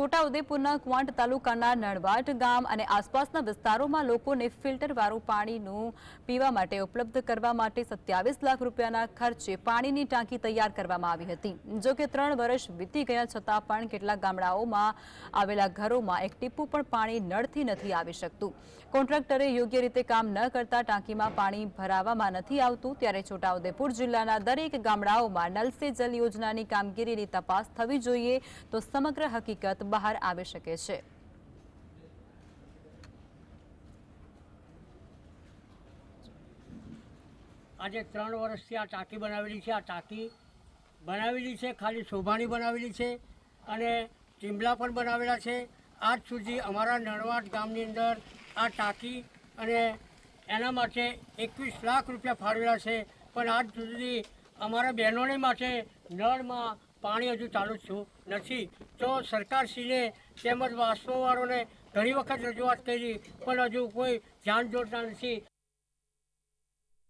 છોટાઉદેપુરના ક્વાંટ તાલુકાના નણવાટ ગામ અને આસપાસના વિસ્તારોમાં લોકોને ફિલ્ટરવાળું પાણીનું પીવા માટે ઉપલબ્ધ કરવા માટે સત્યાવીસ લાખ રૂપિયાના ખર્ચે પાણીની ટાંકી તૈયાર કરવામાં આવી હતી. જોકે ત્રણ વર્ષ વીતી ગયા છતાં પણ કેટલાક ગામડાઓમાં આવેલા ઘરોમાં એક ટીપું પણ પાણી નળથી નથી આવી શકતું. કોન્ટ્રાક્ટરે યોગ્ય રીતે કામ ન કરતા ટાંકીમાં પાણી ભરાવામાં નથી આવતું, ત્યારે છોટાઉદેપુર જિલ્લાના દરેક ગામડાઓમાં નલ જલ યોજનાની કામગીરીની તપાસ થવી જોઈએ તો સમગ્ર હકીકત બહાર આવી શકે છે. આજે ત્રણ વર્ષથી આ ટાંકી બનાવેલી છે. આ ટાંકી બનાવેલી છે, ખાલી શોભાની બનાવેલી છે અને ટીંબલા પણ બનાવેલા છે. આજ સુધી અમારા નણવાડ ગામની અંદર આ ટાંકી અને એના માટે એકવીસ લાખ રૂપિયા ફાળવેલા છે. પણ આજ સુધી અમારા બહેનોને માટે નળમાં પાણી હજુ ચાલુ થયું નથી. તો સરકારશ્રીને તેમજ વાસ્તવવાળોને ઘણી વખત રજૂઆત કરી, પણ હજુ કોઈ ધ્યાન દોરતા નથી.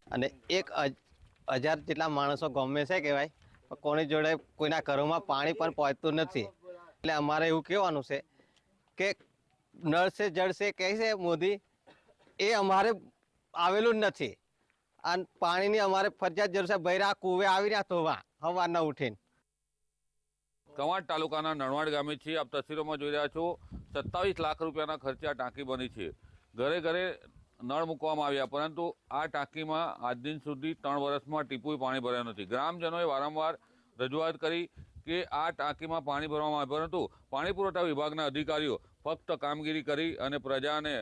અને એક હજાર જેટલા માણસો ગમે છે કહેવાય કોની જોડે કોઈના ઘરોમાં પાણી પણ પહોંચતું નથી. એટલે અમારે એવું કહેવાનું છે કે નળ સે જળ કહે છે મોદી, એ અમારે આવેલું જ નથી. અને પાણીની અમારે ફરજિયાત જરૂર છે. બૈરા કુવે આવી રહ્યા ધોવા સવારના ઉઠીને. કવાંટ તાલુકાના નણવાડ ગામે છીએ આપ તસવીરોમાં જોઈ રહ્યા છો, સત્તાવીસ લાખ રૂપિયાના ખર્ચે આ ટાંકી બની છે. ઘરે ઘરે નળ મૂકવામાં આવ્યા, પરંતુ આ ટાંકીમાં આજ દિન સુધી ત્રણ વર્ષમાં ટીપુય પાણી ભરાયું નથી. ગ્રામજનોએ વારંવાર રજૂઆત કરી કે આ ટાંકીમાં પાણી ભરવામાં આવે, પરંતુ પાણી પુરવઠા વિભાગના અધિકારીઓ ફક્ત કામગીરી કરી અને પ્રજાને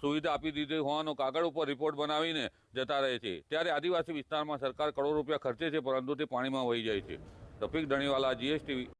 સુવિધા આપી દીધી હોવાનો કાગળ ઉપર રિપોર્ટ બનાવીને જતા રહે છે. ત્યારે આદિવાસી વિસ્તારમાં સરકાર કરોડો રૂપિયા ખર્ચે છે, પરંતુ તે પાણીમાં વહી જાય છે. રફીક ધણીવાલા, જીએસટીવી